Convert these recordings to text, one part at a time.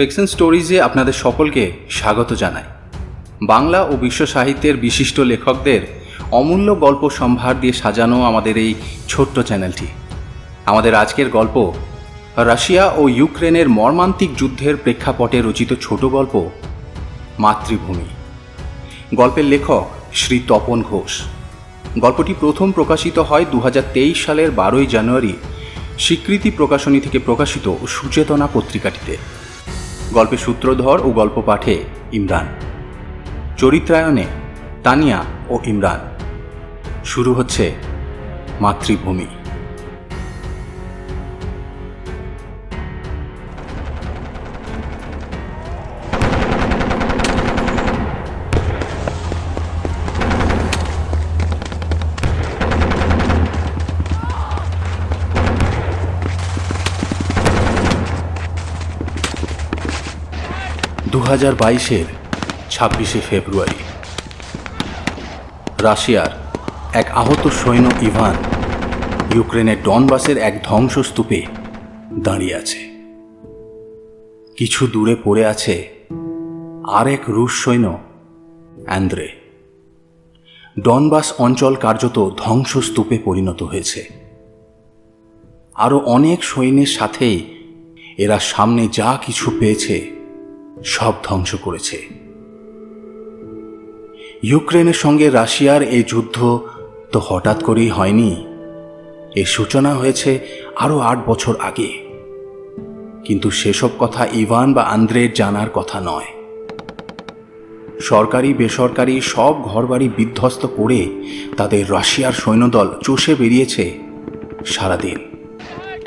Fiction স্টোরিজে আপনাদের সকলকে স্বাগত জানাই। বাংলা ও বিশ্ব সাহিত্যের বিশিষ্ট লেখকদের অমূল্য গল্প সম্ভার দিয়ে সাজানো আমাদের এই ছোট্ট চ্যানেলটি। আমাদের আজকের গল্প, রাশিয়া ও ইউক্রেনের মর্মান্তিক যুদ্ধের প্রেক্ষাপটে রচিত ছোট গল্প, মাতৃভূমি। গল্পের লেখক শ্রী তপন ঘোষ। গল্পটি প্রথম প্রকাশিত হয় দু হাজার তেইশ সালের বারোই জানুয়ারি, স্বীকৃতি প্রকাশনী থেকে প্রকাশিত সুচেতনা পত্রিকাটিতে। গল্পের সূত্রধর ও গল্প পাঠে ইমরান। চরিত্রায়নে তানিয়া ও ইমরান। শুরু হচ্ছে মাতৃভূমি। হাজার বাইশের ছাব্বিশে ফেব্রুয়ারি। রাশিয়ার এক আহত সৈন্য ইভান ইউক্রেনের ডনবাসের এক ধ্বংসস্তূপে দাঁড়িয়ে আছে। কিছু দূরে পড়ে আছে আর এক রুশ সৈন্য, অ্যান্দ্রে। ডনবাস অঞ্চল কার্যত ধ্বংসস্তূপে পরিণত হয়েছে। আরও অনেক সৈন্যের সাথেই এরা সামনে যা কিছু পেয়েছে সব ধ্বংস করেছে। ইউক্রেনের সঙ্গে রাশিয়ার এই যুদ্ধ তো হঠাৎ করেই হয়নি। এর সূচনা হয়েছে আরও আট বছর আগে। কিন্তু সেসব কথা ইভান বা আন্দ্রের জানার কথা নয়। সরকারি, বেসরকারি সব ঘরবাড়ি বিধ্বস্ত করে তাদের রাশিয়ার সৈন্যদল চষে বেরিয়েছে সারাদিন।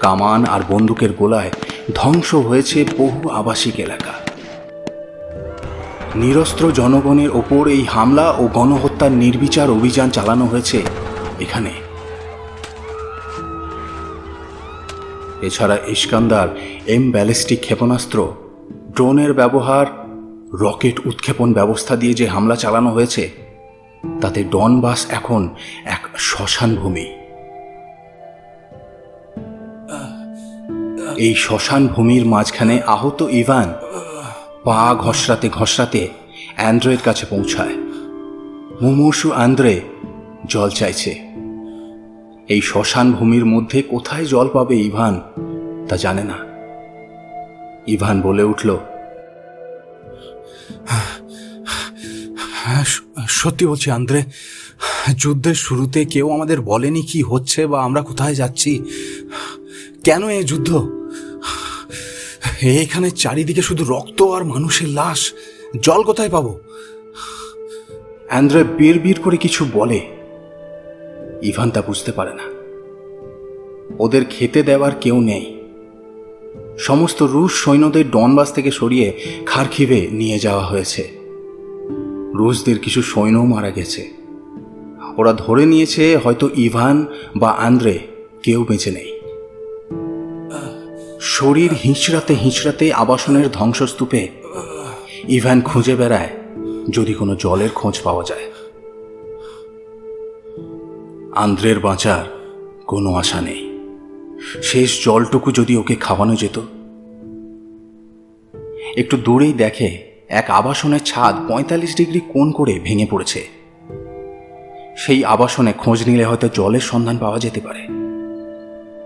কামান আর বন্দুকের গোলায় ধ্বংস হয়েছে বহু আবাসিক এলাকা। নিরস্ত্র জনগণের ওপর এই হামলা ও গণহত্যার নির্বিচার অভিযান চালানো হয়েছে এখানে। এছাড়া ইস্কান্দার এম ব্যালিস্টিক ক্ষেপণাস্ত্র, ড্রোনের ব্যবহার, রকেট উৎক্ষেপণ ব্যবস্থা দিয়ে যে হামলা চালানো হয়েছে, তাতে ডনবাস এখন এক শ্মশান ভূমি। এই শ্মশান ভূমির মাঝখানে আহত ইভান পা ঘষরাতে ঘষরাতে অ্যান্ড্রয়ের কাছে পৌঁছায়। মুমূর্ষু আন্দ্রে জল চাইছে। এই শ্মশান ভূমির মধ্যে কোথায় জল পাবে ইভান তা জানে না। ইভান বলে উঠল হ্যাঁ সত্যি বলছি আন্দ্রে যুদ্ধের শুরুতে কেউ আমাদের বলেনি কি হচ্ছে বা আমরা কোথায় যাচ্ছি। কেন এ যুদ্ধ? এখানে চারিদিকে শুধু রক্ত আর মানুষের লাশ। জল কোথায় পাবো? অ্যান্ড্রে বীর বীর করে কিছু বলে। ইভান তা বুঝতে পারে না। ওদের খেতে দেওয়ার কেউ নেই। সমস্ত রুশ সৈন্যদের ডনবাস থেকে সরিয়ে খারখিভে নিয়ে যাওয়া হয়েছে। রুশদের কিছু সৈন্যও মারা গেছে। ওরা ধরে নিয়েছে হয়তো ইভান বা আন্দ্রে কেউ বেঁচে নেই। শরীর হিঁচড়াতে হিঁচড়াতে আবাসনের ধ্বংসস্তূপে ইভান খুঁজে বেড়ায় যদি কোনো জলের খোঁজ পাওয়া যায়। আন্দ্রের বাঁচার কোনো আশা নেই। শেষ জলটুকু যদি ওকে খাওয়ানো যেত। একটু দূরেই দেখে এক আবাসনের ছাদ পঁয়তাল্লিশ ডিগ্রি কোণ করে ভেঙে পড়েছে। সেই আবাসনে খোঁজ নিলে হয়তো জলের সন্ধান পাওয়া যেতে পারে।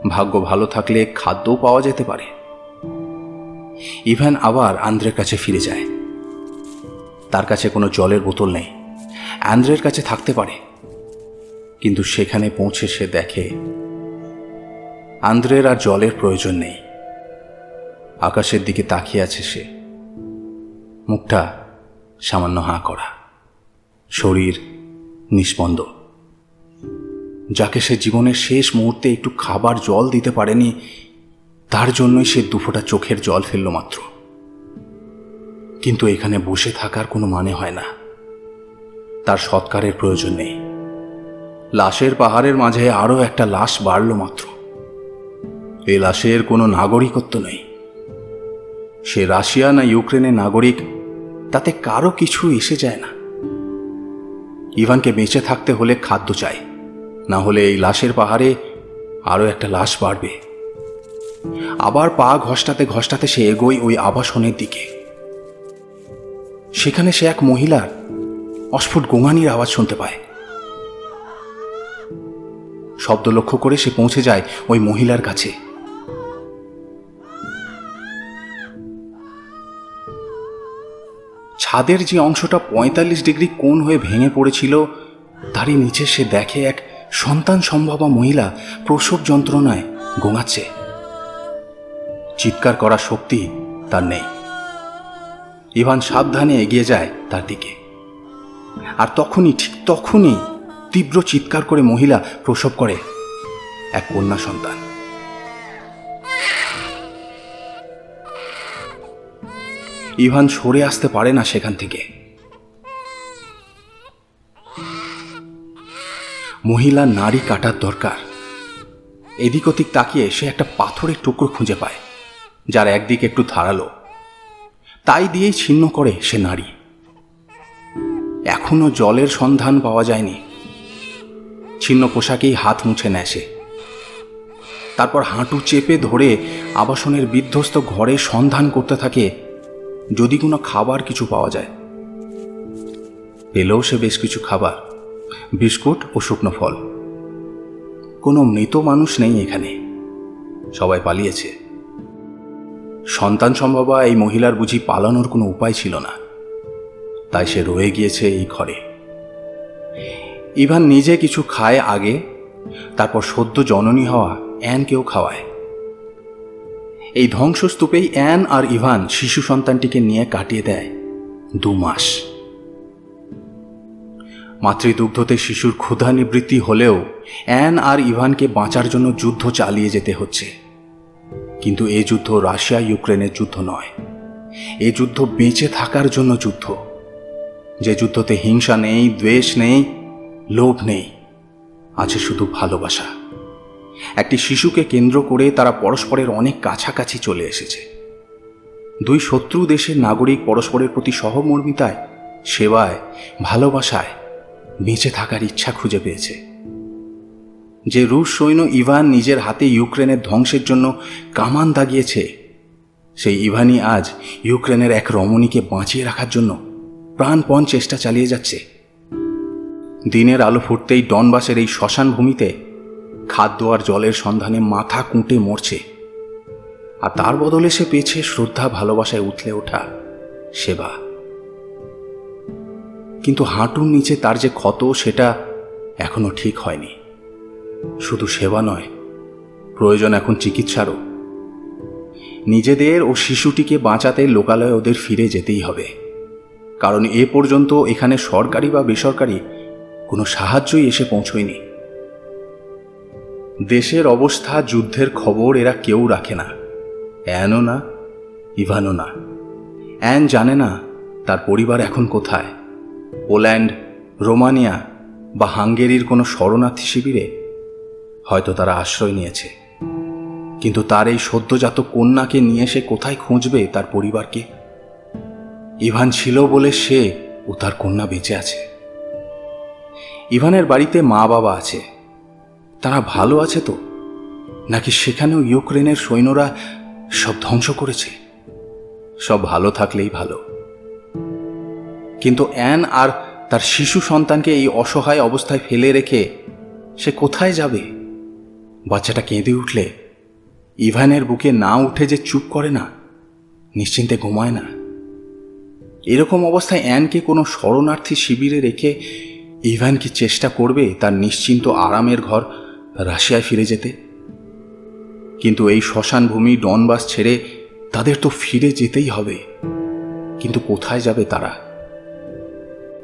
ভাগ্য ভালো থাকলে খাদ্যও পাওয়া যেতে পারে। ইভ্যান আবার আন্দ্রের কাছে ফিরে যায়। তার কাছে কোনো জলের বোতল নেই। অ্যান্দ্রের কাছে থাকতে পারে। কিন্তু সেখানে পৌঁছে সে দেখে আন্দ্রের আর জলের প্রয়োজন নেই। আকাশের দিকে তাকিয়ে আছে সে। মুখটা সামান্য হাঁ করা। শরীর নিস্পন্দ যাকে সে জীবনের শেষ মুহূর্তে একটু খাবার জল দিতে পারেনি, তার জন্যই সে দুফোটা চোখের জল ফেলল মাত্র। কিন্তু এখানে বসে থাকার কোনো মানে হয় না। তার সৎকারের প্রয়োজন নেই। লাশের পাহাড়ের মাঝে আরও একটা লাশ বাড়ল মাত্র। এই লাশের কোনো নাগরিকত্ব নেই। সে রাশিয়া না ইউক্রেনের নাগরিক, তাতে কারও কিছু এসে যায় না। ইভানকে বেঁচে থাকতে হলে খাদ্য চাই। না হলে এই লাশের পাহাড়ে আরও একটা লাশ বাড়বে। আবার পা ঘষ্টাতে ঘষ্টাতে সে এগোয় ওই আবাসনের দিকে। সেখানে সে এক মহিলার অস্ফুট গোঙানির আওয়াজ শুনতে পায়। শব্দ লক্ষ্য করে সে পৌঁছে যায় ওই মহিলার কাছে। ছাদের যে অংশটা পঁয়তাল্লিশ ডিগ্রি কোণ হয়ে ভেঙে পড়েছিল, তারই নিচে সে দেখে এক সন্তান সম্ভবা মহিলা প্রসব যন্ত্রণায় গোঙাচ্ছে চিৎকার করার শক্তি তার নেই। ইভান সাবধানে এগিয়ে যায় তার দিকে। আর তখনই, ঠিক তখনই তীব্র চিৎকার করে মহিলা প্রসব করে এক কন্যা সন্তান। ইভান সরে আসতে পারে না সেখান থেকে। মহিলা নারী কাটার দরকার। এদিক ওদিক তাকিয়ে সে একটা পাথরের টুকরো খুঁজে পায়, যার একদিক একটু ধারালো। তাই দিয়েই ছিন্ন করে সে নারী। এখনও জলের সন্ধান পাওয়া যায়নি। ছিন্ন পোশাকেই হাত মুছে নেয় সে। তারপর হাঁটু চেপে ধরে আবাসনের বিধ্বস্ত ঘরে সন্ধান করতে থাকে, যদি কোনো খাবার কিছু পাওয়া যায়। পেলেও সে বেশ কিছু খাবার। বিস্কুট ও শুকনো ফল। কোনো মৃত মানুষ নেই এখানে। সবাই পালিয়েছে। সন্তান সম্ভবা এই মহিলার বুঝি পালানোর কোনো উপায় ছিল না। তাই সে রয়ে গিয়েছে এই ঘরে। ইভান নিজে কিছু খায় আগে, তারপর সদ্য জননী হওয়া অ্যানকেও খাওয়ায়। এই ধ্বংসস্তূপেই অ্যান আর ইভান শিশু সন্তানটিকে নিয়ে কাটিয়ে দেয় দু মাস। মাতৃদুগ্ধতে শিশুর ক্ষুধা নিবৃত্তি হলেও অ্যান আর ইভানকে বাঁচার জন্য যুদ্ধ চালিয়ে যেতে হচ্ছে। কিন্তু এই যুদ্ধ রাশিয়া ইউক্রেনের যুদ্ধ নয়। এ যুদ্ধ বেঁচে থাকার জন্য যুদ্ধ। যে যুদ্ধতে হিংসা নেই, দ্বেষ নেই, লোভ নেই, আছে শুধু ভালোবাসা। একটি শিশুকে কেন্দ্র করে তারা পরস্পরের অনেক কাছাকাছি চলে এসেছে। দুই শত্রু দেশের নাগরিক পরস্পরের প্রতি সহমর্মিতায়, সেবায়, ভালোবাসায় বেঁচে থাকার ইচ্ছা খুঁজে পেয়েছে। যে রুশ সৈন্য ইভান নিজের হাতে ইউক্রেনের ধ্বংসের জন্য কামান দাগিয়েছে, সেই ইভানই আজ ইউক্রেনের এক রমণীকে বাঁচিয়ে রাখার জন্য প্রাণপণ চেষ্টা চালিয়ে যাচ্ছে। দিনের আলো ফুটতেই ডনবাসের এই শ্মশান ভূমিতে খাদ্য আর জলের সন্ধানে মাথা কুঁটে মরছে। আর তার বদলে সে পেয়েছে শ্রদ্ধা, ভালোবাসায় উঠলে ওঠা সেবা। কিন্তু হাঁটুর নিচে তার যে ক্ষত, সেটা এখনও ঠিক হয়নি। শুধু সেবা নয়, প্রয়োজন এখন চিকিৎসারও। নিজেদের ও শিশুটিকে বাঁচাতে লোকালয়ে ওদের ফিরে যেতেই হবে। কারণ এ পর্যন্ত এখানে সরকারি বা বেসরকারি কোনো সাহায্যই এসে পৌঁছয়নি। দেশের অবস্থা, যুদ্ধের খবর এরা কেউ রাখে না। অ্যানও না, ইভানও না। অ্যান জানে না তার পরিবার এখন কোথায়। পোল্যান্ড, রোমানিয়া বা হাঙ্গেরির কোনো শরণার্থী শিবিরে হয়তো তারা আশ্রয় নিয়েছে। কিন্তু তার এই সদ্যজাত কন্যাকে নিয়ে সে কোথায় খুঁজবে তার পরিবারকে? ইভান ছিল বলে সে ও তার কন্যা বেঁচে আছে। ইভানের বাড়িতে মা বাবা আছে। তারা ভালো আছে তো? নাকি সেখানেও ইউক্রেনের সৈন্যরা সব ধ্বংস করেছে? সব ভালো থাকলেই ভালো। কিন্তু অ্যান আর তার শিশু সন্তানকে এই অসহায় অবস্থায় ফেলে রেখে সে কোথায় যাবে? বাচ্চাটা কেঁদে উঠলে। ইভানের বুকে না উঠে যে চুপ করে না, নিশ্চিন্তে ঘুমায় না। এরকম অবস্থায় অ্যানকে কোনো শরণার্থী শিবিরে রেখে ইভান কি চেষ্টা করবে তার নিশ্চিন্ত আরামের ঘর রাশিয়ায় ফিরে যেতে? কিন্তু এই শ্মশান ভূমি ডনবাস ছেড়ে তাদের তো ফিরে যেতেই হবে। কিন্তু কোথায় যাবে তারা?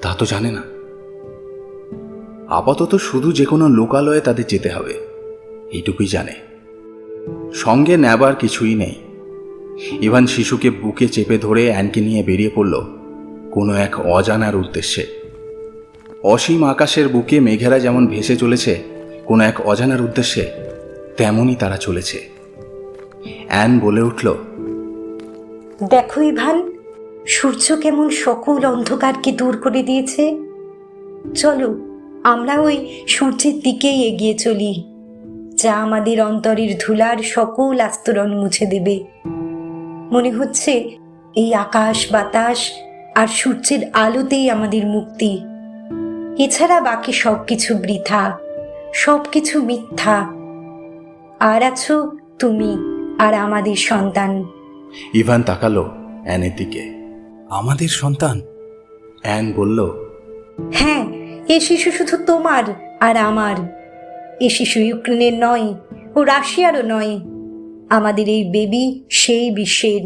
তা তো জানে না। আপাতত শুধু যে কোনো লোকালয়ে তাদের যেতে হবে, এইটুকুই জানে। সঙ্গে নেবার কিছুই নেই। ইভান শিশুকে বুকে চেপে ধরে অ্যানকে নিয়ে বেরিয়ে পড়ল কোনো এক অজানার উদ্দেশ্যে। অসীম আকাশের বুকে মেঘেরা যেমন ভেসে চলেছে, কোনো এক অজানার উদ্দেশ্যে তেমনই তারা চলেছে। অ্যান বলে উঠল, দেখো ইভান সূর্য কেমন সকল অন্ধকারকে দূর করে দিয়েছে। চলো, আমরা ওই সূর্যের দিকেই এগিয়ে চলি, যা আমাদের অন্তরের ধুলার সকল আস্তরণ মুছে দেবে। মনে হচ্ছে এই আকাশ, বাতাস আর সূর্যের আলোতেই আমাদের মুক্তি। এছাড়া বাকি সব কিছু বৃথা সব কিছু মিথ্যা। আর আছো তুমি আর আমাদের সন্তান। ইভান তাকালো অ্যানের দিকে আমাদের সন্তান? অ্যান বলল হ্যাঁ এ শিশু শুধু তোমার আর আমার। এ শিশু ইউক্রেনের নয় ও রাশিয়ারও নয়। আমাদের এই বেবি সেই বিশ্বের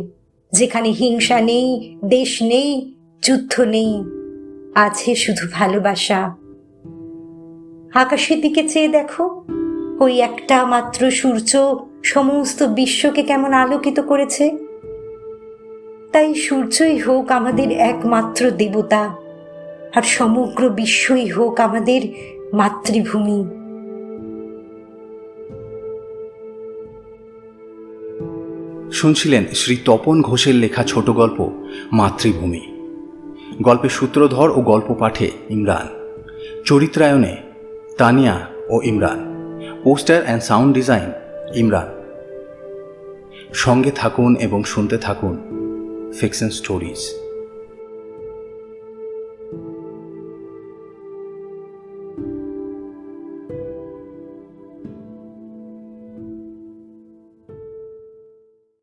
যেখানে হিংসা নেই দেশ নেই যুদ্ধ নেই আছে শুধু ভালোবাসা। আকাশের দিকে চেয়ে দেখো ওই একটা মাত্র সূর্য সমস্ত বিশ্বকে কেমন আলোকিত করেছে। তাই সূর্যই হোক আমাদের একমাত্র দেবতা, আর সমগ্র বিশ্বই হোক আমাদের মাতৃভূমি। শুনছিলেন শ্রী তপন ঘোষের লেখা ছোট গল্প, মাতৃভূমি। গল্পের সূত্রধর ও গল্প পাঠে ইমরান। চরিত্রায়নে তানিয়া ও Imran. Poster and sound design Imran. সঙ্গে থাকুন এবং শুনতে থাকুন ফিকশন স্টোরিজ